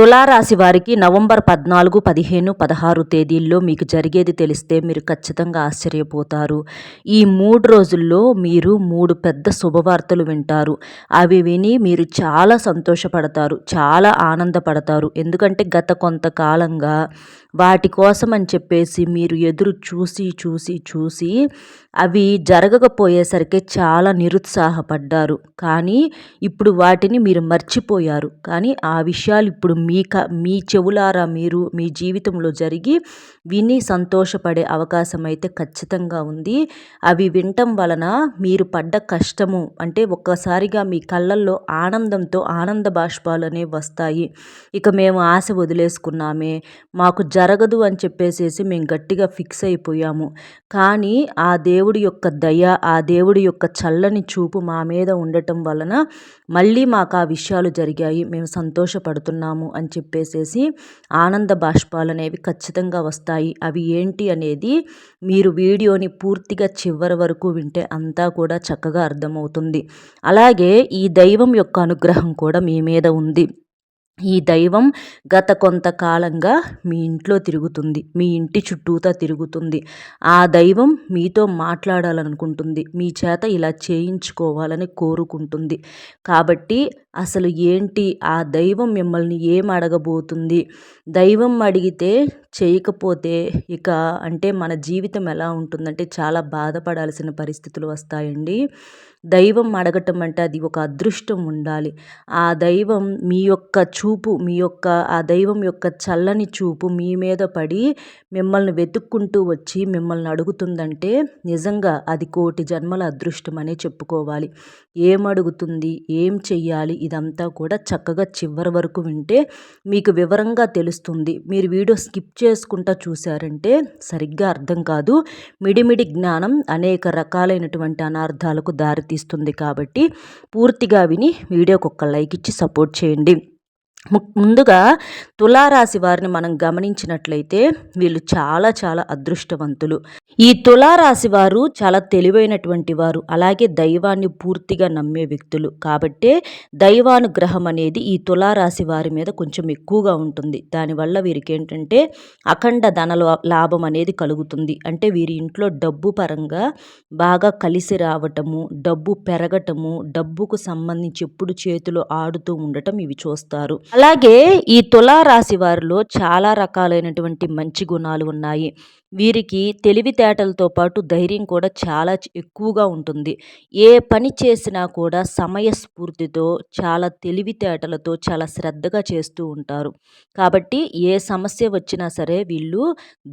తులారాశి వారికి నవంబర్ పద్నాలుగు పదిహేను పదహారు తేదీల్లో మీకు జరిగేది తెలిస్తే మీరు ఖచ్చితంగా ఆశ్చర్యపోతారు. ఈ మూడు రోజుల్లో మీరు మూడు పెద్ద శుభవార్తలు వింటారు. అవి విని మీరు చాలా సంతోషపడతారు చాలా ఆనందపడతారు. ఎందుకంటే గత కొంతకాలంగా వాటి కోసం అని చెప్పేసి మీరు ఎదురు చూసి చూసి చూసి అవి జరగకపోయేసరికి చాలా నిరుత్సాహపడ్డారు. కానీ ఇప్పుడు వాటిని మీరు మర్చిపోయారు. కానీ ఆ విషయాలు ఇప్పుడు మీ క మీ చెవులారా మీరు మీ జీవితంలో జరిగి విని సంతోషపడే అవకాశం అయితే ఖచ్చితంగా ఉంది. అవి వినటం వలన మీరు పడ్డ కష్టము అంటే ఒక్కసారిగా మీ కళ్ళల్లో ఆనందంతో ఆనంద బాష్పాలు అనేవి వస్తాయి. ఇక మేము ఆశ వదిలేసుకున్నామే. మాకు జ జరగదు అని చెప్పేసేసి మేము గట్టిగా ఫిక్స్ అయిపోయాము. కానీ ఆ దేవుడి యొక్క దయ ఆ దేవుడి యొక్క చల్లని చూపు మా మీద ఉండటం వలన మళ్ళీ మాకు ఆ విషయాలు జరిగాయి. మేము సంతోషపడుతున్నాము అని చెప్పేసేసి ఆనంద బాష్పాలు అనేవి ఖచ్చితంగా వస్తాయి. అవి ఏంటి అనేది మీరు వీడియోని పూర్తిగా చివరి వరకు వింటే అంతా కూడా చక్కగా అర్థమవుతుంది. అలాగే ఈ దైవం యొక్క అనుగ్రహం కూడా మీ మీద ఉంది. ఈ దైవం గత కొంతకాలంగా మీ ఇంట్లో తిరుగుతుంది మీ ఇంటి చుట్టూతా తిరుగుతుంది. ఆ దైవం మీతో మాట్లాడాలనుకుంటుంది మీ చేత ఇలా చేయించుకోవాలని కోరుకుంటుంది. కాబట్టి అసలు ఏంటి? ఆ దైవం మిమ్మల్ని ఏం అడగబోతుంది? దైవం అడిగితే చేయకపోతే ఇక అంటే మన జీవితం ఎలా ఉంటుందంటే చాలా బాధపడాల్సిన పరిస్థితులు వస్తాయండి. దైవం అడగటం అంటే అది ఒక అదృష్టం ఉండాలి. ఆ దైవం మీ యొక్క చూపు మీ యొక్క ఆ దైవం యొక్క చల్లని చూపు మీ మీద పడి మిమ్మల్ని వెతుక్కుంటూ వచ్చి మిమ్మల్ని అడుగుతుందంటే నిజంగా అది కోటి జన్మల అదృష్టం అనే చెప్పుకోవాలి. ఏమడుగుతుంది ఏం చెయ్యాలి ఇదంతా కూడా చక్కగా చివరి వరకు వింటే మీకు వివరంగా తెలుస్తుంది. మీరు వీడియో స్కిప్ చేసుకుంటా చూసారంటే సరిగ్గా అర్థం కాదు. మిడిమిడి జ్ఞానం అనేక రకాలైనటువంటి అనార్థాలకు దారితీస్తుంది కాబట్టి పూర్తిగా విని వీడియోకి ఒక లైక్ ఇచ్చి సపోర్ట్ చేయండి. ముందుగా తులారాశి వారిని మనం గమనించినట్లయితే వీళ్ళు చాలా చాలా అదృష్టవంతులు. ఈ తులారాశి వారు చాలా తెలివైనటువంటి వారు అలాగే దైవాన్ని పూర్తిగా నమ్మే వ్యక్తులు. కాబట్టే దైవానుగ్రహం అనేది ఈ తులారాశి వారి మీద కొంచెం ఎక్కువగా ఉంటుంది. దానివల్ల వీరికి ఏంటంటే అఖండ ధన లాభం అనేది కలుగుతుంది. అంటే వీరి ఇంట్లో డబ్బు పరంగా బాగా కలిసి రావటము డబ్బు పెరగటము డబ్బుకు సంబంధించి ఎప్పుడు చేతులు ఆడుతూ ఉండటం ఇవి చూస్తారు. అలాగే ఈ తులారాశి వారిలో చాలా రకాలైనటువంటి మంచి గుణాలు ఉన్నాయి. వీరికి తెలివితేటలతో పాటు ధైర్యం కూడా చాలా ఎక్కువగా ఉంటుంది. ఏ పని చేసినా కూడా సమయస్ఫూర్తితో చాలా తెలివితేటలతో చాలా శ్రద్ధగా చేస్తూ ఉంటారు. కాబట్టి ఏ సమస్య వచ్చినా సరే వీళ్ళు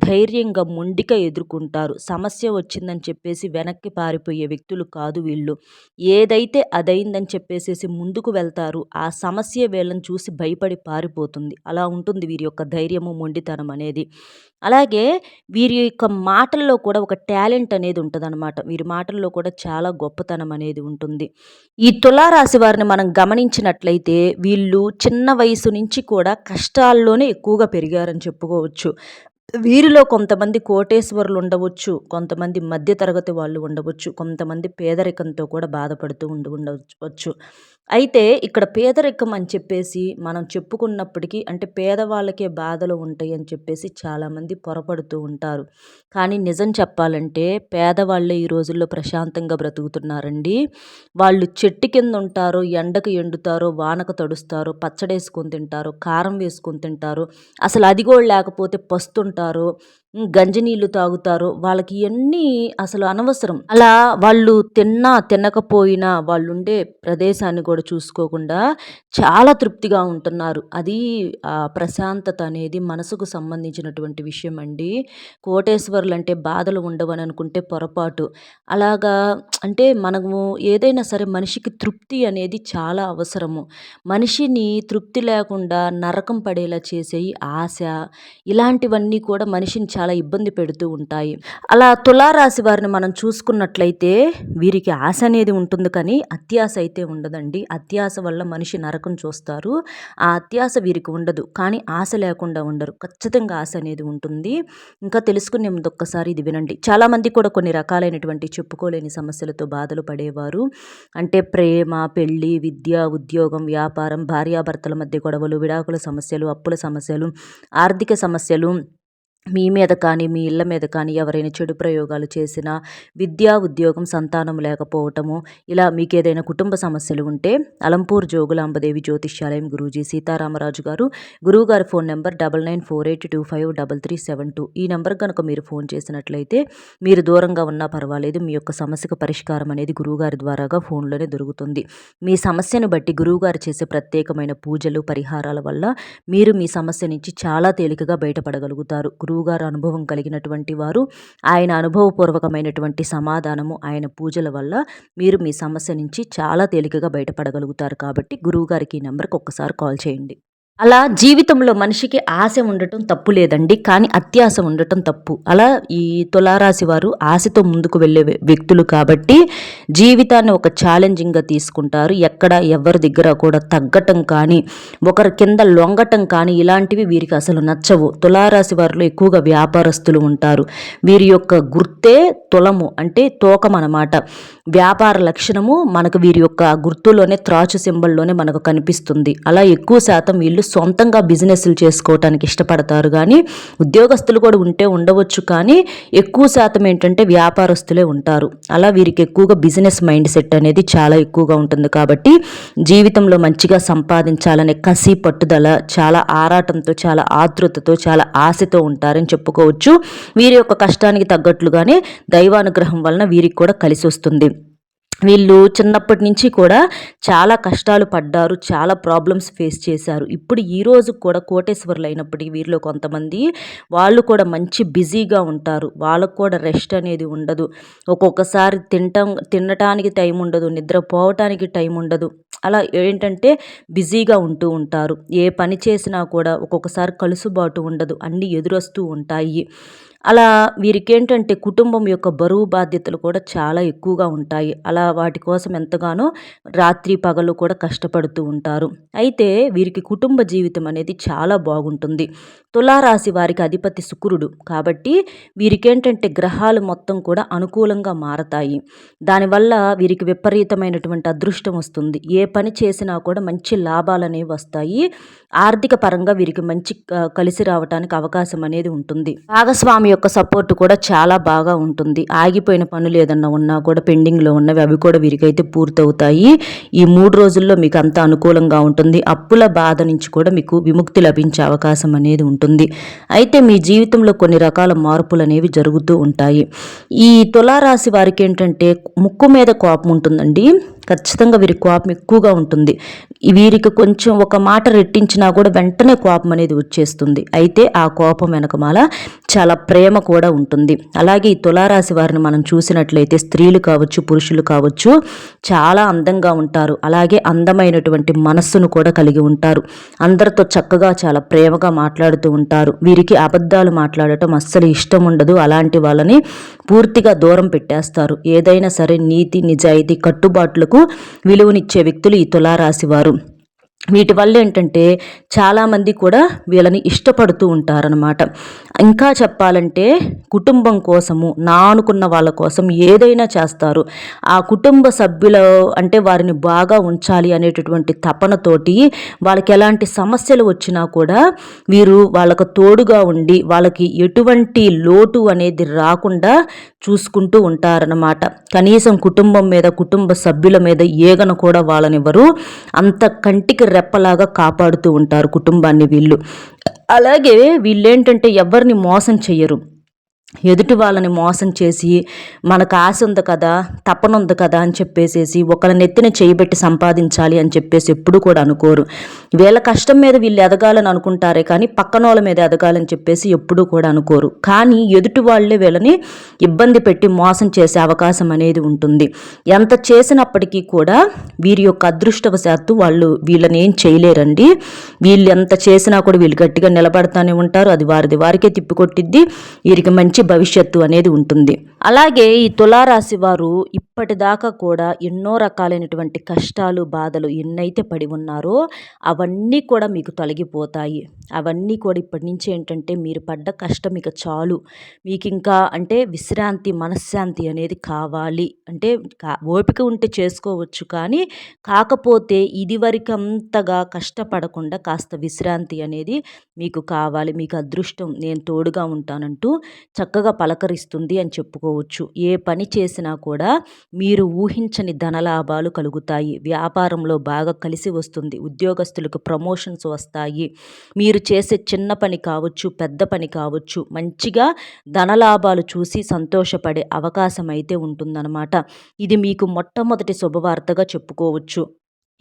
ధైర్యంగా మొండిగా ఎదుర్కొంటారు. సమస్య వచ్చిందని చెప్పేసి వెనక్కి పారిపోయే వ్యక్తులు కాదు వీళ్ళు. ఏదైతే అదైందని చెప్పేసేసి ముందుకు వెళ్తారు ఆ సమస్య వీళ్ళని చూసి భయపడి పారిపోతుంది. అలా ఉంటుంది వీరి యొక్క ధైర్యము మొండితనం అనేది. అలాగే వీరి వీరి యొక్క మాటల్లో కూడా ఒక టాలెంట్ అనేది ఉంటుందన్నమాట. వీరి మాటల్లో కూడా చాలా గొప్పతనం అనేది ఉంటుంది. ఈ తులారాశి వారిని మనం గమనించినట్లయితే వీళ్ళు చిన్న వయసు నుంచి కూడా కష్టాల్లోనే ఎక్కువగా పెరిగారని చెప్పుకోవచ్చు. వీరిలో కొంతమంది కోటేశ్వరులు ఉండవచ్చు కొంతమంది మధ్యతరగతి వాళ్ళు ఉండవచ్చు కొంతమంది పేదరికంతో కూడా బాధపడుతూ ఉండి ఉండవచ్చు. అయితే ఇక్కడ పేదరికం అని చెప్పేసి మనం చెప్పుకున్నప్పటికీ అంటే పేదవాళ్ళకే బాధలు ఉంటాయి అని చెప్పేసి చాలామంది పొరపడుతూ ఉంటారు. కానీ నిజం చెప్పాలంటే పేదవాళ్ళే ఈ రోజుల్లో ప్రశాంతంగా బ్రతుకుతున్నారండి. వాళ్ళు చెట్టు కింద ఉంటారో ఎండకు ఎండుతారో వానకు తడుస్తారు పచ్చడి వేసుకొని తింటారు కారం వేసుకొని తింటారు అసలు అది కూడా లేకపోతే పస్తుంటారు గంజి నీళ్ళు తాగుతారు వాళ్ళకి ఇవన్నీ అసలు అనవసరం. అలా వాళ్ళు తిన్నా తినకపోయినా వాళ్ళు ఉండే ప్రదేశాన్ని కూడా చూసుకోకుండా చాలా తృప్తిగా ఉంటున్నారు. అది ఆ ప్రశాంతత అనేది మనసుకు సంబంధించినటువంటి విషయం అండి. కోటేశ్వర్లు అంటే బాధలు ఉండవని అనుకుంటే పొరపాటు. అలాగా అంటే మనము ఏదైనా సరే మనిషికి తృప్తి అనేది చాలా అవసరము. మనిషిని తృప్తి లేకుండా నరకం పడేలా చేసేవి ఆశ ఇలాంటివన్నీ కూడా మనిషిని చాలా చాలా ఇబ్బంది పెడుతూ ఉంటాయి. అలా తులారాశి వారిని మనం చూసుకున్నట్లయితే వీరికి ఆశ అనేది ఉంటుంది కానీ అత్యాశ అయితే ఉండదండి. అత్యాశ వల్ల మనిషి నరకం చూస్తారు. ఆ అత్యాశ వీరికి ఉండదు. కానీ ఆశ లేకుండా ఉండరు. ఖచ్చితంగా ఆశ అనేది ఉంటుంది. ఇంకా తెలుసుకునే ముందు ఒక్కసారి ఇది వినండి. చాలామంది కూడా కొన్ని రకాలైనటువంటి చెప్పుకోలేని సమస్యలతో బాధలు పడేవారు. అంటే ప్రేమ పెళ్ళి విద్య ఉద్యోగం వ్యాపారం భార్యాభర్తల మధ్య గొడవలు విడాకుల సమస్యలు అప్పుల సమస్యలు ఆర్థిక సమస్యలు మీ మీద కానీ మీ ఇళ్ళ మీద కానీ ఎవరైనా చెడు ప్రయోగాలు చేసినా విద్యా ఉద్యోగం సంతానం లేకపోవటము ఇలా మీకు ఏదైనా కుటుంబ సమస్యలు ఉంటే అలంపూర్ జోగులాంబదేవి జ్యోతిష్యాలయం గురూజీ సీతారామరాజు గారు గురువుగారి phone number double nine four eight two five double three seven two. ఈ నెంబర్ కనుక మీరు ఫోన్ చేసినట్లయితే మీరు దూరంగా ఉన్నా పర్వాలేదు మీ యొక్క సమస్యకు పరిష్కారం అనేది గురువుగారి ద్వారాగా ఫోన్లోనే దొరుకుతుంది. మీ సమస్యను బట్టి గురువుగారు చేసే ప్రత్యేకమైన పూజలు పరిహారాల వల్ల మీరు మీ సమస్య నుంచి చాలా తేలికగా బయటపడగలుగుతారు. గురువుగారు అనుభవం కలిగినటువంటి వారు ఆయన అనుభవపూర్వకమైనటువంటి సమాధానము ఆయన పూజల వల్ల మీరు మీ సమస్య నుంచి చాలా తేలికగా బయటపడగలుగుతారు కాబట్టి గురువుగారికి ఈ నెంబర్కి ఒక్కసారి కాల్ చేయండి. అలా జీవితంలో మనిషికి ఆశ ఉండటం తప్పు లేదండి కానీ అత్యాశ ఉండటం తప్పు. అలా ఈ తులారాశి వారు ఆశతో ముందుకు వెళ్ళే వ్యక్తులు కాబట్టి జీవితాన్ని ఒక ఛాలెంజింగ్గా తీసుకుంటారు. ఎక్కడ ఎవరి దగ్గర కూడా తగ్గటం కానీ ఒకరి కింద లొంగటం కానీ ఇలాంటివి వీరికి అసలు నచ్చవు. తులారాశి వారిలో ఎక్కువగా వ్యాపారస్తులు ఉంటారు. వీరి యొక్క గుర్తే తులము అంటే తోకం అన్నమాట. వ్యాపార లక్షణము మనకు వీరి యొక్క గుర్తులోనే త్రాచు సింబల్లోనే మనకు కనిపిస్తుంది. అలా ఎక్కువ శాతం వీళ్ళు సొంతంగా బిజినెస్లు చేసుకోవటానికి ఇష్టపడతారు. కానీ ఉద్యోగస్తులు కూడా ఉంటే ఉండవచ్చు. కానీ ఎక్కువ శాతం ఏంటంటే వ్యాపారస్తులే ఉంటారు. అలా వీరికి ఎక్కువగా బిజినెస్ మైండ్ సెట్ అనేది చాలా ఎక్కువగా ఉంటుంది. కాబట్టి జీవితంలో మంచిగా సంపాదించాలనే కసి పట్టుదల చాలా ఆరాటంతో చాలా ఆతృతతో చాలా ఆశతో ఉంటారని చెప్పుకోవచ్చు. వీరి యొక్క కష్టానికి తగ్గట్లుగానే దైవానుగ్రహం వలన వీరికి కూడా కలిసి వస్తుంది వీళ్ళు చిన్నప్పటి నుంచి కూడా చాలా కష్టాలు పడ్డారు చాలా ప్రాబ్లమ్స్ ఫేస్ చేశారు. ఇప్పుడు ఈ రోజు కూడా కోటేశ్వర్లు అయినప్పటికీ వీరిలో కొంతమంది వాళ్ళు కూడా మంచి బిజీగా ఉంటారు. వాళ్ళకు కూడా రెస్ట్ అనేది ఉండదు. ఒక్కొక్కసారి తింటం తినటానికి టైం ఉండదు నిద్రపోవటానికి టైం ఉండదు. అలా ఏంటంటే బిజీగా ఉంటూ ఉంటారు. ఏ పని చేసినా కూడా ఒక్కొక్కసారి కలుసుబాటు ఉండదు. అన్నీ ఎదురొస్తూ ఉంటాయి. అలా వీరికేంటంటే కుటుంబం యొక్క బరువు బాధ్యతలు కూడా చాలా ఎక్కువగా ఉంటాయి. అలా వాటి కోసం ఎంతగానో రాత్రి పగలు కూడా కష్టపడుతూ ఉంటారు. అయితే వీరికి కుటుంబ జీవితం అనేది చాలా బాగుంటుంది. తులారాశి వారికి అధిపతి శుక్రుడు. కాబట్టి వీరికేంటంటే గ్రహాలు మొత్తం కూడా అనుకూలంగా మారతాయి. దానివల్ల వీరికి విపరీతమైనటువంటి అదృష్టం వస్తుంది. ఏ పని చేసినా కూడా మంచి లాభాలు అనేవి వస్తాయి. ఆర్థిక పరంగా వీరికి మంచి కలిసి రావడానికి అవకాశం అనేది ఉంటుంది. భాగస్వామి యొక్క సపోర్ట్ కూడా చాలా బాగా ఉంటుంది. ఆగిపోయిన పనులు ఏదన్నా ఉన్నా కూడా పెండింగ్లో ఉన్నవి అవి కూడా వీరికైతే పూర్తవుతాయి. ఈ మూడు రోజుల్లో మీకు అంత అనుకూలంగా ఉంటుంది. అప్పుల బాధ నుంచి కూడా మీకు విముక్తి లభించే అవకాశం అనేది ఉంటుంది. అయితే మీ జీవితంలో కొన్ని రకాల మార్పులు అనేవి జరుగుతూ ఉంటాయి. ఈ తులారాశి వారికి ఏంటంటే ముక్కు మీద కోపం ఉంటుందండి. ఖచ్చితంగా వీరి కోపం ఎక్కువగా ఉంటుంది. వీరికి కొంచెం ఒక మాట రెట్టించినా కూడా వెంటనే కోపం అనేది వచ్చేస్తుంది. అయితే ఆ కోపం వెనకమాల చాలా ప్రేమ కూడా ఉంటుంది. అలాగే ఈ తులారాశి వారిని మనం చూసినట్లయితే స్త్రీలు కావచ్చు పురుషులు కావచ్చు చాలా అందంగా ఉంటారు. అలాగే అందమైనటువంటి మనస్సును కూడా కలిగి ఉంటారు. అందరితో చక్కగా చాలా ప్రేమగా మాట్లాడుతూ ఉంటారు. వీరికి అబద్ధాలు మాట్లాడటం అస్సలు ఇష్టం ఉండదు. అలాంటి వాళ్ళని పూర్తిగా దూరం పెట్టేస్తారు. ఏదైనా సరే నీతి నిజాయితీ కట్టుబాట్లకు విలువనిచ్చే వ్యక్తులు ఈ తులారాశివారు వీటి వల్ల ఏంటంటే చాలామంది కూడా వీళ్ళని ఇష్టపడుతూ ఉంటారనమాట ఇంకా చెప్పాలంటే కుటుంబం కోసము నా అనుకున్న వాళ్ళ కోసం ఏదైనా చేస్తారు. ఆ కుటుంబ సభ్యుల అంటే వారిని బాగా ఉంచాలి అనేటటువంటి తపనతోటి వాళ్ళకి ఎలాంటి సమస్యలు వచ్చినా కూడా వీరు వాళ్ళకు తోడుగా ఉండి వాళ్ళకి ఎటువంటి లోటు అనేది రాకుండా చూసుకుంటూ ఉంటారనమాట కనీసం కుటుంబం మీద కుటుంబ సభ్యుల మీద ఏగన కూడా వాళ్ళనివ్వరు. అంత కంటికి రెప్పలాగా కాపాడుతూ ఉంటారు కుటుంబాన్ని వీళ్ళు. అలాగే వీళ్ళేంటంటే ఎవరిని మోసం చెయ్యరు. ఎదుటి వాళ్ళని మోసం చేసి మనకు ఆశ ఉంది కదా తప్పనుంది కదా అని చెప్పేసేసి ఒకళ్ళ నెత్తిన చేయబెట్టి సంపాదించాలి అని చెప్పేసి ఎప్పుడు కూడా అనుకోరు. వీళ్ళ కష్టం మీద వీళ్ళు ఎదగాలని అనుకుంటారే కానీ పక్కన వాళ్ళ మీద ఎదగాలని చెప్పేసి ఎప్పుడూ కూడా అనుకోరు. కానీ ఎదుటి వాళ్ళే వీళ్ళని ఇబ్బంది పెట్టి మోసం చేసే అవకాశం అనేది ఉంటుంది. ఎంత చేసినప్పటికీ కూడా వీరి యొక్క అదృష్టవశాత్తు వాళ్ళు వీళ్ళని ఏం చేయలేరండి. వీళ్ళు ఎంత చేసినా కూడా వీళ్ళు గట్టిగా నిలబడతానే ఉంటారు. అది వారిది వారికే తిప్పికొట్టిద్ది వీరికి మంచి మంచి భవిష్యత్తు అనేది ఉంటుంది. అలాగే ఈ తులారాశి వారు ఇప్పటిదాకా కూడా ఎన్నో రకాలైనటువంటి కష్టాలు బాధలు ఎన్నైతే పడి ఉన్నారో అవన్నీ కూడా మీకు తొలగిపోతాయి. అవన్నీ కూడా ఇప్పటి నుంచి ఏంటంటే మీరు పడ్డ కష్టం ఇక చాలు. మీకు ఇంకా అంటే విశ్రాంతి మనశ్శాంతి అనేది కావాలి. అంటే ఓపిక ఉంటే చేసుకోవచ్చు కానీ కాకపోతే ఇదివరకు అంతగా కష్టపడకుండా కాస్త విశ్రాంతి అనేది మీకు కావాలి. మీకు అదృష్టం నేను తోడుగా ఉంటానంటూ చక్కగా పలకరిస్తుంది అని చెప్పుకోవచ్చు. ఏ పని చేసినా కూడా మీరు ఊహించని ధనలాభాలు కలుగుతాయి. వ్యాపారంలో బాగా కలిసి వస్తుంది. ఉద్యోగస్తులకు ప్రమోషన్స్ వస్తాయి. మీరు చేసే చిన్న పని కావచ్చు పెద్ద పని కావచ్చు మంచిగా ధనలాభాలు చూసి సంతోషపడే అవకాశం అయితే ఉంటుందన్నమాట. ఇది మీకు మొట్టమొదటి శుభవార్తగా చెప్పుకోవచ్చు.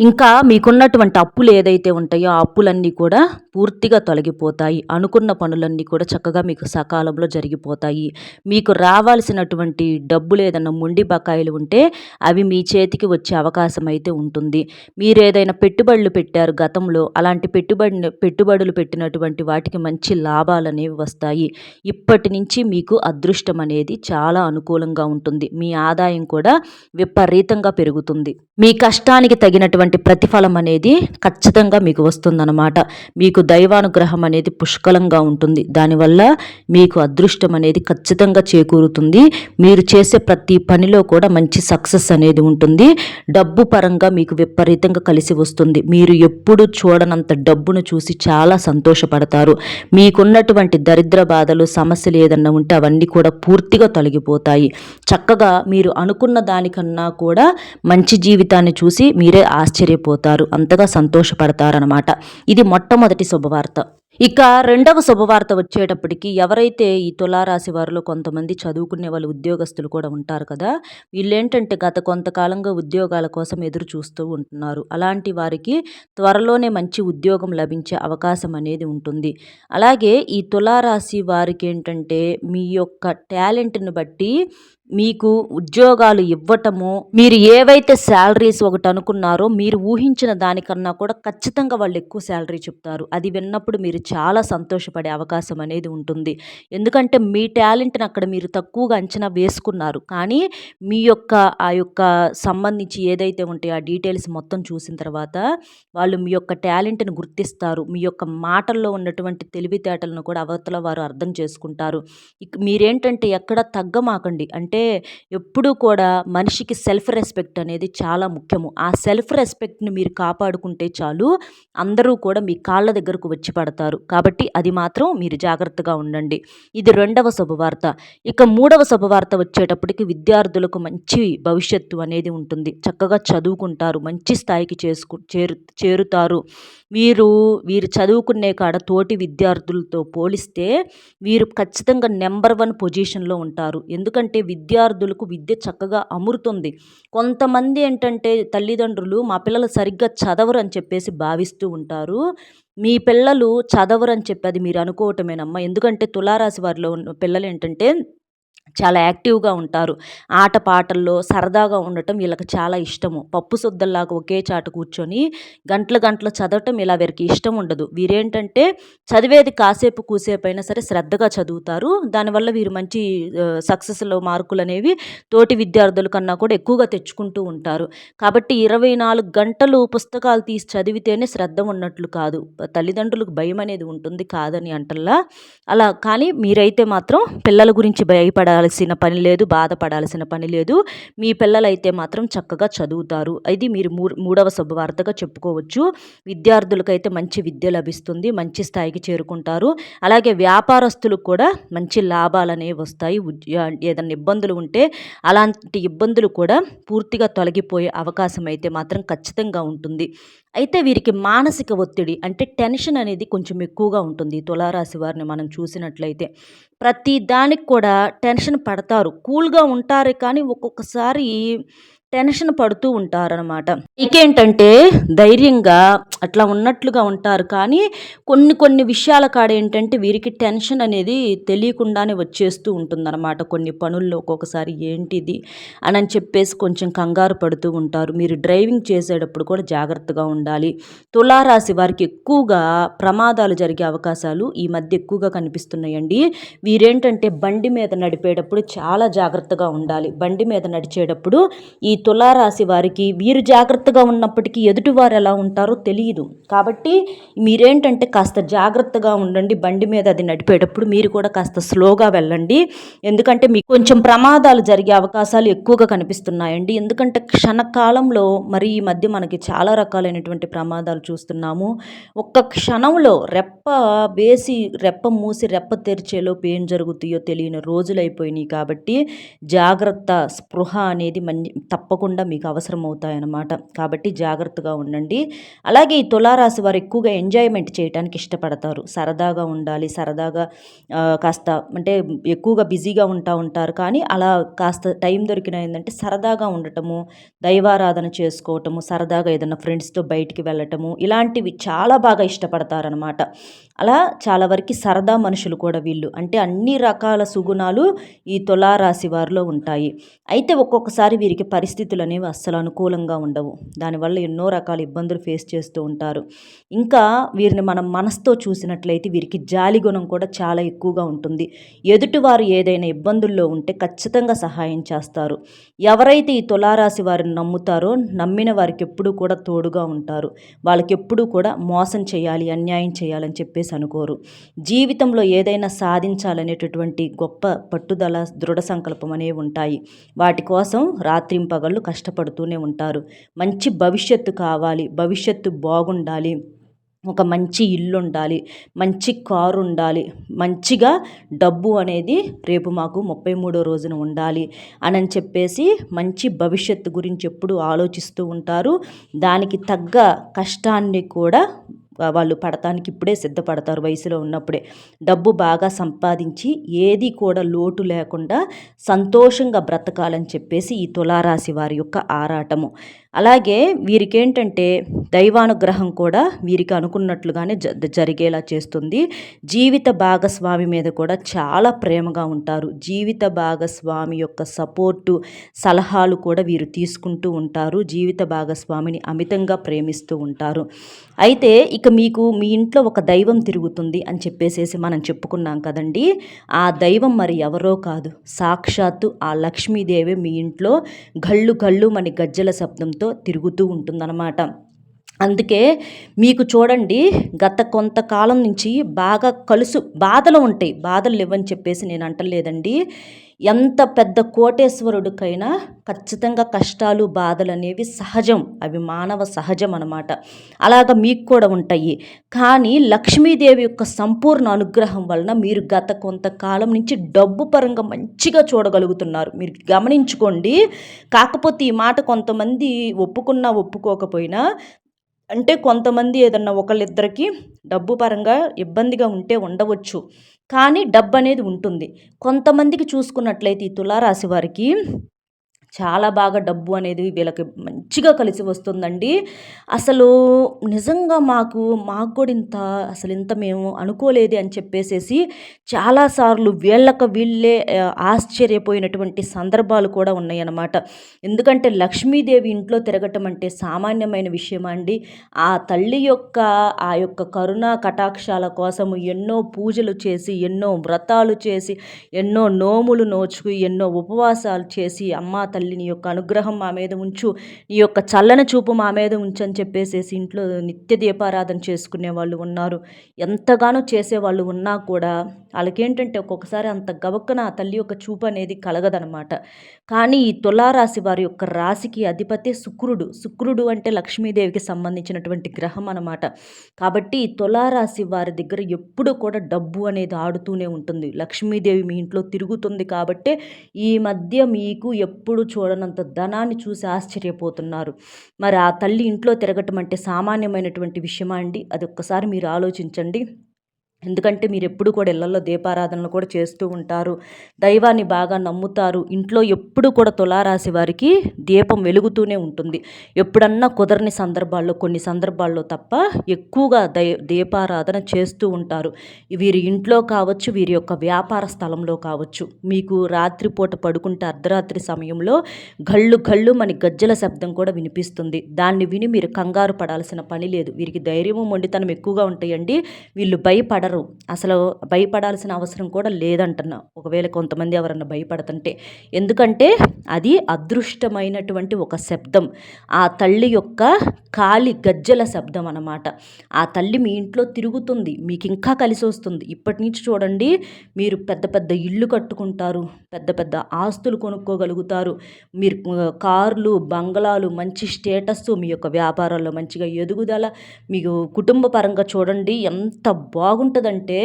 ఇంకా మీకున్నటువంటి అప్పులు ఏదైతే ఉంటాయో ఆ అప్పులన్నీ కూడా పూర్తిగా తొలగిపోతాయి. అనుకున్న పనులన్నీ కూడా చక్కగా మీకు సకాలంలో జరిగిపోతాయి. మీకు రావాల్సినటువంటి డబ్బులు ఏదైనా ముండి బకాయిలు ఉంటే అవి మీ చేతికి వచ్చే అవకాశం అయితే ఉంటుంది. మీరు ఏదైనా పెట్టుబడులు పెట్టారు గతంలో అలాంటి పెట్టుబడి పెట్టుబడులు పెట్టినటువంటి వాటికి మంచి లాభాలు అనేవి వస్తాయి. ఇప్పటి నుంచి మీకు అదృష్టం అనేది చాలా అనుకూలంగా ఉంటుంది. మీ ఆదాయం కూడా విపరీతంగా పెరుగుతుంది. మీ కష్టానికి తగినటువంటి అటువంటి ప్రతిఫలం అనేది ఖచ్చితంగా మీకు వస్తుందన్నమాట. మీకు దైవానుగ్రహం అనేది పుష్కలంగా ఉంటుంది. దానివల్ల మీకు అదృష్టం అనేది ఖచ్చితంగా చేకూరుతుంది. మీరు చేసే ప్రతి పనిలో కూడా మంచి సక్సెస్ అనేది ఉంటుంది. డబ్బు పరంగా మీకు విపరీతంగా కలిసి వస్తుంది. మీరు ఎప్పుడు చూడనంత డబ్బును చూసి చాలా సంతోషపడతారు. మీకున్నటువంటి దరిద్ర బాధలు సమస్యలు ఏదన్నా ఉంటే అవన్నీ కూడా పూర్తిగా తొలగిపోతాయి. చక్కగా మీరు అనుకున్న దానికన్నా కూడా మంచి జీవితాన్ని చూసి మీరే ఆశ్చర్య ఆశ్చర్యపోతారు అంతగా సంతోషపడతారనమాట ఇది మొట్టమొదటి శుభవార్త. ఇక రెండవ శుభవార్త వచ్చేటప్పటికి ఎవరైతే ఈ తులారాశి వారిలో కొంతమంది చదువుకునే వాళ్ళు ఉద్యోగస్తులు కూడా ఉంటారు కదా వీళ్ళేంటంటే గత కొంతకాలంగా ఉద్యోగాల కోసం ఎదురు చూస్తూ ఉంటున్నారు. అలాంటి వారికి త్వరలోనే మంచి ఉద్యోగం లభించే అవకాశం అనేది ఉంటుంది. అలాగే ఈ తులారాశి వారికి ఏంటంటే మీ యొక్క టాలెంట్ని బట్టి మీకు ఉద్యోగాలు ఇవ్వటము మీరు ఏవైతే శాలరీస్ ఒకటి అనుకున్నారో మీరు ఊహించిన దానికన్నా కూడా ఖచ్చితంగా వాళ్ళు ఎక్కువ శాలరీ చెప్తారు. అది విన్నప్పుడు మీరు చాలా సంతోషపడే అవకాశం అనేది ఉంటుంది. ఎందుకంటే మీ టాలెంట్ని అక్కడ మీరు తక్కువగా అంచనా వేసుకున్నారు. కానీ మీ యొక్క ఆ యొక్క సంబంధించి ఏదైతే ఉంటాయో ఆ డీటెయిల్స్ మొత్తం చూసిన తర్వాత వాళ్ళు మీ యొక్క టాలెంట్ని గుర్తిస్తారు. మీ యొక్క మాటల్లో ఉన్నటువంటి తెలివితేటలను కూడా అవతల వారు అర్థం చేసుకుంటారు. మీరేంటంటే ఎక్కడ తగ్గమాకండి. అంటే అంటే ఎప్పుడూ కూడా మనిషికి సెల్ఫ్ రెస్పెక్ట్ అనేది చాలా ముఖ్యము. ఆ సెల్ఫ్ రెస్పెక్ట్ని మీరు కాపాడుకుంటే చాలు అందరూ కూడా మీ కాళ్ళ దగ్గరకు వచ్చి పడతారు. కాబట్టి అది మాత్రం మీరు జాగ్రత్తగా ఉండండి. ఇది రెండవ శుభవార్త. ఇక మూడవ శుభవార్త వచ్చేటప్పటికి విద్యార్థులకు మంచి భవిష్యత్తు అనేది ఉంటుంది. చక్కగా చదువుకుంటారు. మంచి స్థాయికి చేసుకు చేరు చేరుతారు. వీరు వీరు చదువుకునే కాడ తోటి విద్యార్థులతో పోలిస్తే వీరు ఖచ్చితంగా నెంబర్ వన్ పొజిషన్లో ఉంటారు. ఎందుకంటే విద్య విద్యార్థులకు విద్య చక్కగా అమురుతుంది. కొంతమంది ఏంటంటే తల్లిదండ్రులు మా పిల్లలు సరిగ్గా చదవరు అని చెప్పేసి భావిస్తూ ఉంటారు. మీ పిల్లలు చదవరు అని చెప్పి అది మీరు అనుకోవటమేనమ్మా. ఎందుకంటే తులారాశి వారిలో ఉన్న పిల్లలు ఏంటంటే చాలా యాక్టివ్గా ఉంటారు. ఆటపాటల్లో సరదాగా ఉండటం వీళ్ళకి చాలా ఇష్టము. పప్పు సుద్దల్లాగా ఒకే చాటు కూర్చొని గంటల గంటలు చదవటం ఇలా వీరికి ఇష్టం ఉండదు. వీరేంటంటే చదివేది కాసేపు కూసేపు అయినా సరే శ్రద్ధగా చదువుతారు. దానివల్ల వీరు మంచి సక్సెస్లో మార్కులు అనేవి తోటి విద్యార్థుల కన్నా కూడా ఎక్కువగా తెచ్చుకుంటూ ఉంటారు. కాబట్టి ఇరవై నాలుగు గంటలు పుస్తకాలు తీసి చదివితేనే శ్రద్ధ ఉన్నట్లు కాదు. తల్లిదండ్రులకు భయం అనేది ఉంటుంది కాదని అంటల్లా. అలా కానీ మీరైతే మాత్రం పిల్లల గురించి భయపడాలి. భయపడాల్సిన పని లేదు బాధపడాల్సిన పని లేదు. మీ పిల్లలైతే మాత్రం చక్కగా చదువుతారు. ఇది మీరు మూడవ శుభవార్తగా చెప్పుకోవచ్చు. విద్యార్థులకైతే మంచి విద్య లభిస్తుంది మంచి స్థాయికి చేరుకుంటారు. అలాగే వ్యాపారస్తులకు కూడా మంచి లాభాలు అనేవి వస్తాయి ఏదైనా ఇబ్బందులు ఉంటే అలాంటి ఇబ్బందులు కూడా పూర్తిగా తొలగిపోయే అవకాశం అయితే మాత్రం ఖచ్చితంగా ఉంటుంది. అయితే వీరికి మానసిక ఒత్తిడి అంటే టెన్షన్ అనేది కొంచెం ఎక్కువగా ఉంటుంది. తులారాశి వారిని మనం చూసినట్లయితే ప్రతి దానికి కూడా టెన్షన్ పడతారు. కూల్గా ఉంటారు కానీ ఒక్కొక్కసారి టెన్షన్ పడుతూ ఉంటారనమాట ఇంకేంటంటే ధైర్యంగా అట్లా ఉన్నట్లుగా ఉంటారు. కానీ కొన్ని కొన్ని విషయాల కాడ ఏంటంటే వీరికి టెన్షన్ అనేది తెలియకుండానే వచ్చేస్తూ ఉంటుందన్నమాట. కొన్ని పనుల్లో ఒక్కొక్కసారి ఏంటిది అని అని చెప్పేసి కొంచెం కంగారు పడుతూ ఉంటారు. మీరు డ్రైవింగ్ చేసేటప్పుడు కూడా జాగ్రత్తగా ఉండాలి. తులారాశి వారికి ఎక్కువగా ప్రమాదాలు జరిగే అవకాశాలు ఈ మధ్య ఎక్కువగా కనిపిస్తున్నాయండి. వీరేంటంటే బండి మీద నడిపేటప్పుడు చాలా జాగ్రత్తగా ఉండాలి. బండి మీద నడిచేటప్పుడు ఈ తులారాశి వారికి వీరు జాగ్రత్తగా ఉన్నప్పటికీ ఎదుటివారు ఎలా ఉంటారో తెలియదు. కాబట్టి మీరేంటంటే కాస్త జాగ్రత్తగా ఉండండి. బండి మీద అది నడిపేటప్పుడు మీరు కూడా కాస్త స్లోగా వెళ్ళండి. ఎందుకంటే మీకు కొంచెం ప్రమాదాలు జరిగే అవకాశాలు ఎక్కువగా కనిపిస్తున్నాయండి. ఎందుకంటే క్షణకాలంలో మరి ఈ మధ్య మనకి చాలా రకాలైనటువంటి ప్రమాదాలు చూస్తున్నాము. ఒక్క క్షణంలో రెప్ప వేసి రెప్ప మూసి రెప్ప తెరిచేలోపు ఏం జరుగుతాయో తెలియని రోజులు అయిపోయినాయి కాబట్టి జాగ్రత్త స్పృహ అనేది మన్ తప్పకుండా మీకు అవసరం అవుతాయన్నమాట కాబట్టి జాగ్రత్తగా ఉండండి. అలాగే ఈ తులారాశి వారు ఎక్కువగా ఎంజాయ్మెంట్ చేయడానికి ఇష్టపడతారు. సరదాగా ఉండాలి సరదాగా కాస్త అంటే ఎక్కువగా బిజీగా ఉంటా ఉంటారు. కానీ అలా కాస్త టైం దొరికిన ఏంటంటే సరదాగా ఉండటము దైవారాధన చేసుకోవటము సరదాగా ఏదైనా ఫ్రెండ్స్తో బయటికి వెళ్ళటము ఇలాంటివి చాలా బాగా ఇష్టపడతారనమాట అలా చాలా వరకు సరదా మనుషులు కూడా వీళ్ళు. అంటే అన్ని రకాల సుగుణాలు ఈ తులారాశి వారిలో ఉంటాయి. అయితే ఒక్కొక్కసారి వీరికి పరిస్థితి పరిస్థితులు అనేవి అస్సలు అనుకూలంగా ఉండవు. దానివల్ల ఎన్నో రకాల ఇబ్బందులు ఫేస్ చేస్తూ ఉంటారు. ఇంకా వీరిని మనం మనసుతో చూసినట్లయితే వీరికి జాలి గుణం కూడా చాలా ఎక్కువగా ఉంటుంది. ఎదుటివారు ఏదైనా ఇబ్బందుల్లో ఉంటే ఖచ్చితంగా సహాయం చేస్తారు. ఎవరైతే ఈ తులారాశి వారిని నమ్ముతారో నమ్మిన వారికి ఎప్పుడూ కూడా తోడుగా ఉంటారు. వాళ్ళకి ఎప్పుడూ కూడా మోసం చేయాలి అన్యాయం చేయాలని చెప్పేసి అనుకోరు. జీవితంలో ఏదైనా సాధించాలనేటటువంటి గొప్ప పట్టుదల దృఢ సంకల్పం అనేవి ఉంటాయి. వాటి కోసం రాత్రింపగ రాత్రింపగళ్ళు కష్టపడుతూనే ఉంటారు. మంచి భవిష్యత్తు కావాలి. భవిష్యత్తు బాగుండాలి. ఒక మంచి ఇల్లు ఉండాలి మంచి కారు ఉండాలి మంచిగా డబ్బు అనేది రేపు మాకు ముప్పై మూడో రోజున ఉండాలి అని చెప్పేసి మంచి భవిష్యత్తు గురించి ఎప్పుడు ఆలోచిస్తూ ఉంటారు. దానికి తగ్గ కష్టాన్ని కూడా వాళ్ళు పడటానికి ఇప్పుడే సిద్ధపడతారు వయసులో ఉన్నప్పుడే. డబ్బు బాగా సంపాదించి ఏది కూడా లోటు లేకుండా సంతోషంగా బ్రతకాలని చెప్పేసి ఈ తులారాశి వారి యొక్క ఆరాటము. అలాగే వీరికేంటంటే దైవానుగ్రహం కూడా వీరికి అనుకున్నట్లుగానే జ జరిగేలా చేస్తుంది. జీవిత భాగస్వామి మీద కూడా చాలా ప్రేమగా ఉంటారు. జీవిత భాగస్వామి యొక్క సపోర్టు సలహాలు కూడా వీరు తీసుకుంటూ ఉంటారు. జీవిత భాగస్వామిని అమితంగా ప్రేమిస్తూ ఉంటారు. అయితే ఇక మీకు మీ ఇంట్లో ఒక దైవం తిరుగుతుంది అని చెప్పేసేసి మనం చెప్పుకున్నాం కదండి. ఆ దైవం మరి ఎవరో కాదు. సాక్షాత్తు ఆ లక్ష్మీదేవి మీ ఇంట్లో గళ్ళు గళ్ళు మన గజ్జల శబ్దంతో తిరుగుతూ ఉంటుందన్నమాట. అందుకే మీకు చూడండి గత కొంతకాలం నుంచి బాగా కలుసు బాధలు ఉంటాయి. బాధలు లేవని చెప్పేసి నేను అంటలేదండి. ఎంత పెద్ద కోటేశ్వరుడికైనా ఖచ్చితంగా కష్టాలు బాధలు అనేవి సహజం. అవి మానవ సహజం అనమాట అలాగ మీకు కూడా ఉంటాయి. కానీ లక్ష్మీదేవి యొక్క సంపూర్ణ అనుగ్రహం వలన మీరు గత కొంతకాలం నుంచి డబ్బు పరంగా మంచిగా చూడగలుగుతున్నారు. మీరు గమనించుకోండి. కాకపోతే ఈ మాట కొంతమంది ఒప్పుకున్నా ఒప్పుకోకపోయినా అంటే కొంతమంది ఏదన్నా ఒకళ్ళిద్దరికి డబ్బు పరంగా ఇబ్బందిగా ఉంటే ఉండవచ్చు. కానీ డబ్బు అనేది ఉంటుంది. కొంతమందికి చూసుకున్నట్లయితే ఈ తులారాశి వారికి చాలా బాగా డబ్బు అనేది వీళ్ళకి మంచిగా కలిసి వస్తుందండి. అసలు నిజంగా మాకు మాకు కూడా ఇంత అసలు ఇంత మేము అనుకోలేదు అని చెప్పేసేసి చాలాసార్లు వీళ్ళక వీళ్ళే ఆశ్చర్యపోయినటువంటి సందర్భాలు కూడా ఉన్నాయన్నమాట. ఎందుకంటే లక్ష్మీదేవి ఇంట్లో తిరగటం అంటే సామాన్యమైన విషయమా అండి? ఆ తల్లి యొక్క ఆ యొక్క కరుణా కటాక్షాల కోసము ఎన్నో పూజలు చేసి ఎన్నో వ్రతాలు చేసి ఎన్నో నోములు నోచుకు ఎన్నో ఉపవాసాలు చేసి అమ్మా తల్లి తల్లి నీ యొక్క అనుగ్రహం మా మీద ఉంచు. నీ యొక్క చల్లని చూపు మా మీద ఉంచని చెప్పేసేసి ఇంట్లో నిత్య దీపారాధన చేసుకునే వాళ్ళు ఉన్నారు. ఎంతగానో చేసేవాళ్ళు ఉన్నా కూడా వాళ్ళకేంటంటే ఒక్కొక్కసారి అంత గబక్కన ఆ తల్లి యొక్క చూపు అనేది కలగదనమాట కానీ ఈ తులారాశి వారి యొక్క రాశికి అధిపతి శుక్రుడు. శుక్రుడు అంటే లక్ష్మీదేవికి సంబంధించినటువంటి గ్రహం అనమాట కాబట్టి ఈ తులారాశి వారి దగ్గర ఎప్పుడు కూడా డబ్బు అనేది ఆడుతూనే ఉంటుంది. లక్ష్మీదేవి మీ ఇంట్లో తిరుగుతుంది కాబట్టి ఈ మధ్య మీకు ఎప్పుడు చూడనంత ధనాన్ని చూసి ఆశ్చర్యపోతున్నారు. మరి ఆ తల్లి ఇంట్లో తిరగటం అంటే సామాన్యమైనటువంటి విషయమా అండి? అది ఒక్కసారి మీరు ఆలోచించండి. ఎందుకంటే మీరు ఎప్పుడు కూడా ఇళ్ళలో దీపారాధనలు కూడా చేస్తూ ఉంటారు. దైవాన్ని బాగా నమ్ముతారు. ఇంట్లో ఎప్పుడు కూడా తులారాశి వారికి దీపం వెలుగుతూనే ఉంటుంది. ఎప్పుడన్నా కుదరని సందర్భాల్లో కొన్ని సందర్భాల్లో తప్ప ఎక్కువగా దై దీపారాధన చేస్తూ ఉంటారు. వీరి ఇంట్లో కావచ్చు వీరి యొక్క వ్యాపార స్థలంలో కావచ్చు. మీకు రాత్రిపూట పడుకుంటే అర్ధరాత్రి సమయంలో గళ్ళు గళ్ళు మన గజ్జల శబ్దం కూడా వినిపిస్తుంది. దాన్ని విని మీరు కంగారు పడాల్సిన పని లేదు. వీరికి ధైర్యము మొండితనం ఎక్కువగా ఉంటాయండి. వీళ్ళు భయపడ భయపడరు. అసలు భయపడాల్సిన అవసరం కూడా లేదంటున్నా. ఒకవేళ కొంతమంది ఎవరన్నా భయపడుతుంటే. ఎందుకంటే అది అదృష్టమైనటువంటి ఒక శబ్దం. ఆ తల్లి యొక్క కాలి గజ్జల శబ్దం అన్నమాట. ఆ తల్లి మీ ఇంట్లో తిరుగుతుంది. మీకు ఇంకా కలిసి వస్తుంది. ఇప్పటి నుంచి చూడండి మీరు పెద్ద పెద్ద ఇల్లు కట్టుకుంటారు. పెద్ద పెద్ద ఆస్తులు కొనుక్కోగలుగుతారు. మీరు కార్లు బంగ్లాలు మంచి స్టేటస్ మీ యొక్క వ్యాపారాల్లో మంచిగా ఎదుగుదల మీకు కుటుంబ పరంగా చూడండి ఎంత బాగుంటుంది. ఉంటుందంటే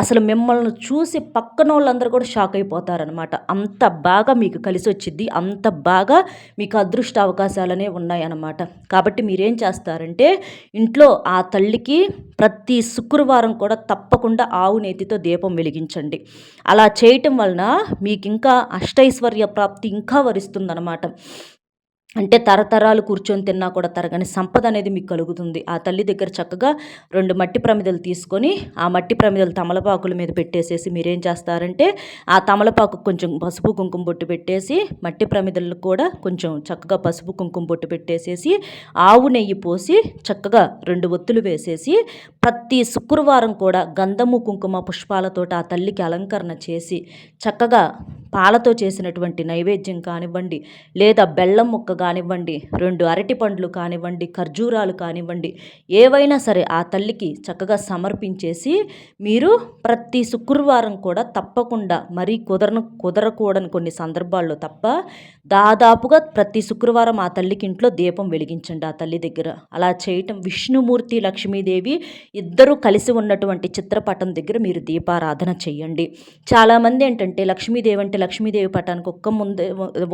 అసలు మిమ్మల్ని చూసి పక్కన వాళ్ళందరూ కూడా షాక్ అయిపోతారనమాట అంత బాగా మీకు కలిసి వచ్చింది అంత బాగా మీకు అదృష్ట అవకాశాలనే ఉన్నాయన్నమాట. కాబట్టి మీరేం చేస్తారంటే ఇంట్లో ఆ తల్లికి ప్రతి శుక్రవారం కూడా తప్పకుండా ఆవు నేతితో దీపం వెలిగించండి. అలా చేయటం వలన మీకు ఇంకా అష్టైశ్వర్య ప్రాప్తి ఇంకా వరిస్తుందన్నమాట. అంటే తరతరాలు కూర్చొని తిన్నా కూడా తరగని సంపద అనేది మీకు కలుగుతుంది. ఆ తల్లి దగ్గర చక్కగా రెండు మట్టి ప్రమిదలు తీసుకొని ఆ మట్టి ప్రమిదలు తమలపాకుల మీద పెట్టేసేసి మీరేం చేస్తారంటే ఆ తమలపాకు కొంచెం పసుపు కుంకుమ బొట్టు పెట్టేసి మట్టి ప్రమిదలు కూడా కొంచెం చక్కగా పసుపు కుంకుమ బొట్టు పెట్టేసేసి ఆవు నెయ్యి పోసి చక్కగా రెండు ఒత్తులు వేసేసి ప్రతి శుక్రవారం కూడా గంధము కుంకుమ పుష్పాలతోటి ఆ తల్లికి అలంకరణ చేసి చక్కగా పాలతో చేసినటువంటి నైవేద్యం కానివ్వండి లేదా బెల్లం ముక్క కానివ్వండి రెండు అరటి పండ్లు కానివ్వండి ఖర్జూరాలు కానివ్వండి ఏవైనా సరే ఆ తల్లికి చక్కగా సమర్పించేసి మీరు ప్రతి శుక్రవారం కూడా తప్పకుండా మరీ కుదరను కుదరకూడని కొన్ని సందర్భాల్లో తప్ప దాదాపుగా ప్రతి శుక్రవారం ఆ తల్లికి ఇంట్లో దీపం వెలిగించండి ఆ తల్లి దగ్గర. అలా చేయటం విష్ణుమూర్తి లక్ష్మీదేవి ఇద్దరూ కలిసి ఉన్నటువంటి చిత్రపటం దగ్గర మీరు దీపారాధన చేయండి. చాలామంది ఏంటంటే లక్ష్మీదేవి అంటే లక్ష్మీదేవి పటానికి ఒక్క ముందే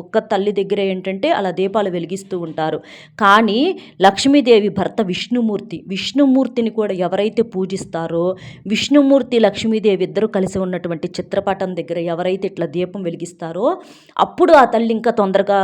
ఒక్క తల్లి దగ్గర ఏంటంటే అలా దీపాలు వెలిగిస్తూ ఉంటారు. కానీ లక్ష్మీదేవి భర్త విష్ణుమూర్తి విష్ణుమూర్తిని కూడా ఎవరైతే పూజిస్తారో విష్ణుమూర్తి లక్ష్మీదేవి ఇద్దరు కలిసి ఉన్నటువంటి చిత్రపటం దగ్గర ఎవరైతే ఇట్లా దీపం వెలిగిస్తారో అప్పుడు ఆ తల్లి ఇంకా తొందరగా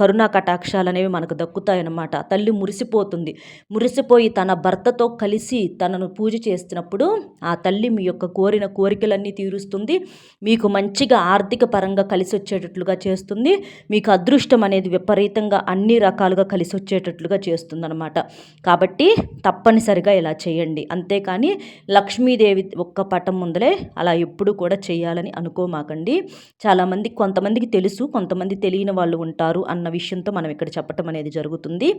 కరుణా కటాక్షాలు అనేవి మనకు దక్కుతాయన్నమాట. తల్లి మురిసిపోతుంది. మురిసిపోయి తన భర్తతో కలిసి తనను పూజ చేస్తున్నప్పుడు ఆ తల్లి మీ యొక్క కోరిన కోరికలన్నీ తీరుస్తుంది. మీకు మంచిగా ఆర్థిక పరంగా కలిసి వచ్చేటట్లుగా చేస్తుంది. మీకు అదృష్టం అనేది విపరీతంగా అన్ని రకాలుగా కలిసి వచ్చేటట్లుగా చేస్తుందనమాట కాబట్టి తప్పనిసరిగా ఇలా చేయండి. అంతేకాని లక్ష్మీదేవి ఒక్క పటం ముందలే అలా ఎప్పుడు కూడా చేయాలని అనుకోమాకండి. చాలామంది కొంతమందికి తెలుసు కొంతమంది తెలియని వాళ్ళు ఉంటారు అన్న విషయంతో మనం ఇక్కడ చెప్పటం అనేది జరుగుతుంది.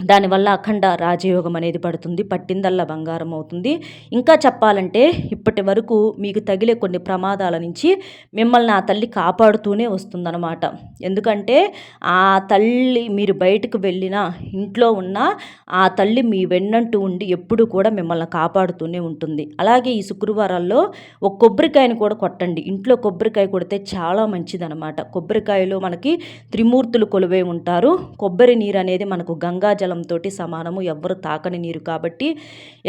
దానివల్ల అఖండ రాజయోగం అనేది పడుతుంది పట్టిందల్లా బంగారం అవుతుంది. ఇంకా చెప్పాలంటే ఇప్పటి వరకు మీకు తగిలే కొన్ని ప్రమాదాల నుంచి మిమ్మల్ని ఆ తల్లి కాపాడుతూనే వస్తుందన్నమాట. ఎందుకంటే ఆ తల్లి మీరు బయటకు వెళ్ళినా ఇంట్లో ఉన్న ఆ తల్లి మీ వెన్నంటూ ఉండి ఎప్పుడు కూడా మిమ్మల్ని కాపాడుతూనే ఉంటుంది. అలాగే ఈ శుక్రవారాల్లో ఒక కొబ్బరికాయని కూడా కొట్టండి. ఇంట్లో కొబ్బరికాయ కొడితే చాలా మంచిదనమాట కొబ్బరికాయలో మనకి త్రిమూర్తులు కొలువే ఉంటారు. కొబ్బరి నీరు అనేది మనకు గంగాజలం జలంతో సమానము ఎవ్వరు తాకని నీరు కాబట్టి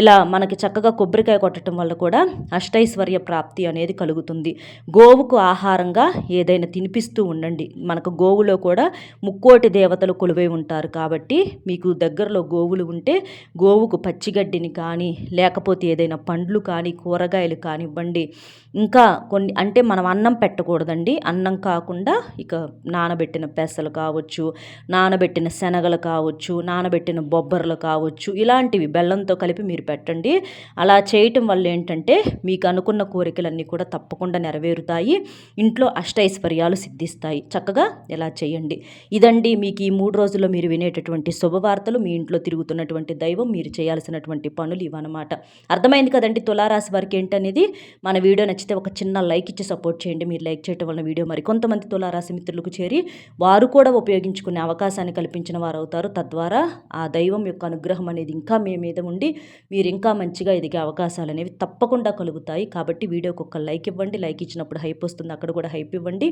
ఇలా మనకి చక్కగా కొబ్బరికాయ కొట్టడం వల్ల కూడా అష్టైశ్వర్య ప్రాప్తి అనేది కలుగుతుంది. గోవుకు ఆహారంగా ఏదైనా తినిపిస్తూ ఉండండి. మనకు గోవులో కూడా ముక్కోటి దేవతలు కొలువై ఉంటారు కాబట్టి మీకు దగ్గరలో గోవులు ఉంటే గోవుకు పచ్చిగడ్డిని కానీ లేకపోతే ఏదైనా పండ్లు కానీ కూరగాయలు కానివ్వండి. ఇంకా కొన్ని అంటే మనం అన్నం పెట్టకూడదండి. అన్నం కాకుండా ఇక నానబెట్టిన పెసలు కావచ్చు నానబెట్టిన శనగలు కావచ్చు నాన నానబెట్టిన బొబ్బర్లు కావచ్చు ఇలాంటివి బెల్లంతో కలిపి మీరు పెట్టండి. అలా చేయటం వల్ల ఏంటంటే మీకు అనుకున్న కోరికలన్నీ కూడా తప్పకుండా నెరవేరుతాయి. ఇంట్లో అష్టైశ్వర్యాలు సిద్ధిస్తాయి. చక్కగా ఇలా చేయండి. ఇదండి మీకు ఈ మూడు రోజుల్లో మీరు వినేటటువంటి శుభవార్తలు మీ ఇంట్లో తిరుగుతున్నటువంటి దైవం మీరు చేయాల్సినటువంటి పనులు ఇవన్నమాట. అర్థమైంది కదండి తులారాశి వారికి ఏంటనేది? మన వీడియో నచ్చితే ఒక చిన్న లైక్ ఇచ్చి సపోర్ట్ చేయండి. మీరు లైక్ చేయడం వల్ల వీడియో మరి కొంతమంది తులారాశి మిత్రులకు చేరి వారు కూడా ఉపయోగించుకునే అవకాశాన్ని కల్పించిన వారు అవుతారు తద్వారా ఆ దైవం యొక్క అనుగ్రహం అనేది ఇంకా మీ మీద ఉండి మీరు ఇంకా మంచిగా ఎదిగే అవకాశాలు అనేవి తప్పకుండా కలుగుతాయి. కాబట్టి వీడియోకి ఒక లైక్ ఇవ్వండి. లైక్ ఇచ్చినప్పుడు హైప్ వస్తుంది. అక్కడ కూడా హైప్ ఇవ్వండి.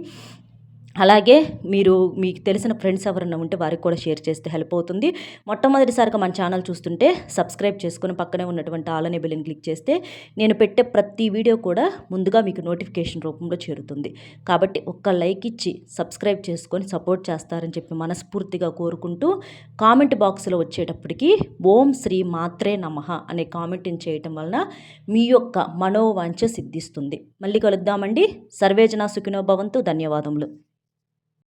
అలాగే మీరు మీకు తెలిసిన ఫ్రెండ్స్ ఎవరైనా ఉంటే వారికి కూడా షేర్ చేస్తే హెల్ప్ అవుతుంది. మొట్టమొదటిసారిగా మన ఛానల్ చూస్తుంటే సబ్స్క్రైబ్ చేసుకుని పక్కనే ఉన్నటువంటి ఆల్ అనే బిల్ని క్లిక్ చేస్తే నేను పెట్టే ప్రతి వీడియో కూడా ముందుగా మీకు నోటిఫికేషన్ రూపంలో చేరుతుంది. కాబట్టి ఒక్క లైక్ ఇచ్చి సబ్స్క్రైబ్ చేసుకొని సపోర్ట్ చేస్తారని చెప్పి మనస్ఫూర్తిగా కోరుకుంటూ కామెంట్ బాక్స్లో వచ్చేటప్పటికి ఓం శ్రీ మాత్రే నమః అనే కామెంట్ని చేయటం వలన మీ యొక్క మనోవాంఛ సిద్ధిస్తుంది. మళ్ళీ కలుద్దామండి. సర్వేజన సుఖినో భవంతు. ధన్యవాదములు.